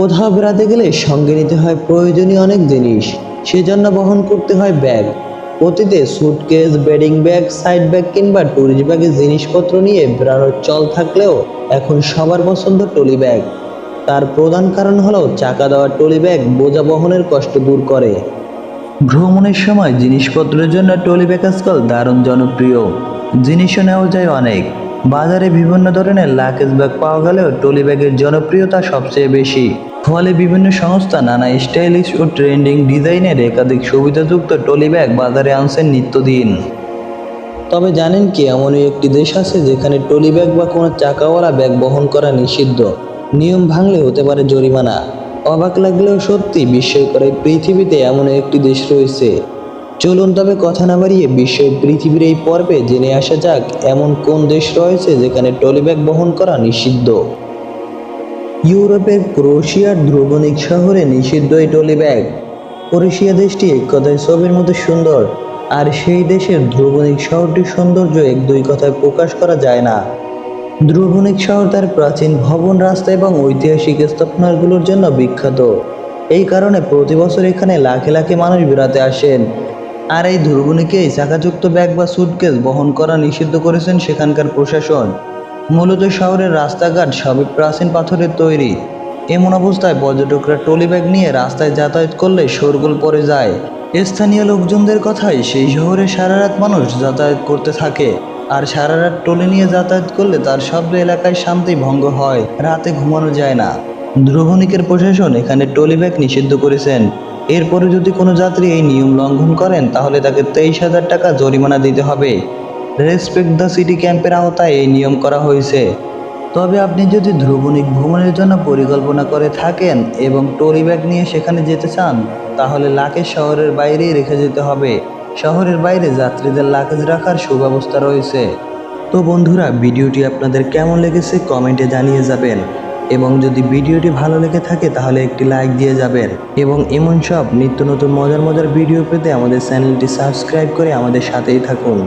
কোথাও বেড়াতে গেলে সঙ্গে নিতে হয় প্রয়োজনীয় অনেক জিনিস। সেজন্য বহন করতে হয় ব্যাগ। অতীতে suitcase bedding bag side bag কিংবা টুরিস্ট ব্যাগের জিনিসপত্র নিয়ে বেড়ানোর চল থাকলেও এখন সবার পছন্দ টলি ব্যাগ। তার প্রধান কারণ হলো চাকা দেওয়া টলি ব্যাগ বোঝা বহনের কষ্ট দূর করে। ভ্রমণের সময় জিনিসপত্রের জন্য টলি ব্যাগ আজকাল দারুণ জনপ্রিয়। জিনিসও নেওয়া যায় অনেক। বাজারে বিভিন্ন ধরনের লাকেজ ব্যাগ পাওয়া গেলেও টলি ব্যাগের জনপ্রিয়তা সবচেয়ে বেশি। ফলে বিভিন্ন সংস্থা, নানা স্টাইলিশ ও ট্রেন্ডিং ডিজাইনের একাধিক সুবিধাযুক্ত টলি ব্যাগ বাজারে আনছেন নিত্যদিন। তবে জানেন কি, এমনই একটি দেশ আছে যেখানে টলি ব্যাগ বা কোনো চাকাওয়ালা ব্যাগ বহন করা নিষিদ্ধ। নিয়ম ভাঙলে হতে পারে জরিমানা। অবাক লাগলেও সত্যি, বিস্ময়কর এই পৃথিবীতে এমন একটি দেশ রয়েছে। চলুন তবে কথা না বাড়িয়ে বিস্ময় পৃথিবীর এই পর্বে জেনে আসা যাক, এমন কোন দেশ রয়েছে যেখানে টলি ব্যাগ বহন করা নিষিদ্ধ? ইউরোপের ক্রোয়েশিয়ার দ্রুবনিক শহরে নিষিদ্ধ এই টলি ব্যাগ ক্রোয়েশিয়া দেশটি এক কথায় ছবির মতো সুন্দর, আর সেই দেশের ধ্রুবণিক শহরটির সৌন্দর্য এক দুই কথায় প্রকাশ করা যায় না। ধ্রুবণিক শহর তার প্রাচীন ভবন, রাস্তা এবং ঐতিহাসিক স্থাপনাগুলোর জন্য বিখ্যাত। এই কারণে প্রতি বছর এখানে লাখে লাখে মানুষ বেড়াতে আসেন। আর এই ধ্রুবনিকেই চাকাযুক্ত ব্যাগ বা সুটকেস বহন করা নিষিদ্ধ করেছেন সেখানকার প্রশাসন? মূলত শহরের রাস্তাঘাট সবই প্রাচীন পাথরের তৈরি। এমন অবস্থায় পর্যটকরা টলি ব্যাগ নিয়ে রাস্তায় যাতায়াত করলে শোরগোল পড়ে যায়। স্থানীয় লোকজনদের কথায় সেই শহরে সারা রাত মানুষ যাতায়াত করতে থাকে। আর সারা রাত টলি নিয়ে যাতায়াত করলে তার সব এলাকায় শান্তি ভঙ্গ হয়, রাতে ঘুমানো যায় না। ধ্রুবনিকের প্রশাসন এখানে টলি ব্যাগ নিষিদ্ধ করেছেন। এরপরে যদি কোনো যাত্রী এই নিয়ম লঙ্ঘন করেন, তাহলে তাকে তেইশ হাজার টাকা জরিমানা দিতে হবে। রেসপেক্ট দ্য সিটি ক্যাম্পের আওতায় এই নিয়ম করা হয়েছে। তবে আপনি যদি ধ্রুবনিক ভ্রমণের জন্য পরিকল্পনা করে থাকেন এবং টরি ব্যাগ নিয়ে সেখানে যেতে চান, তাহলে লাকেজ শহরের বাইরেই রেখে যেতে হবে। শহরের বাইরে যাত্রীদের লাকেজ রাখার সুব্যবস্থা রয়েছে। তো বন্ধুরা, ভিডিওটি আপনাদের কেমন লেগেছে কমেন্টে জানিয়ে যাবেন। এবং যদি ভিডিওটি ভালো লেগে থাকে তাহলে একটি লাইক দিয়ে যাবেন। এবং এমন সব নিত্য নতুন মজার মজার ভিডিও পেতে আমাদের চ্যানেলটি সাবস্ক্রাইব করে আমাদের সাথেই থাকুন।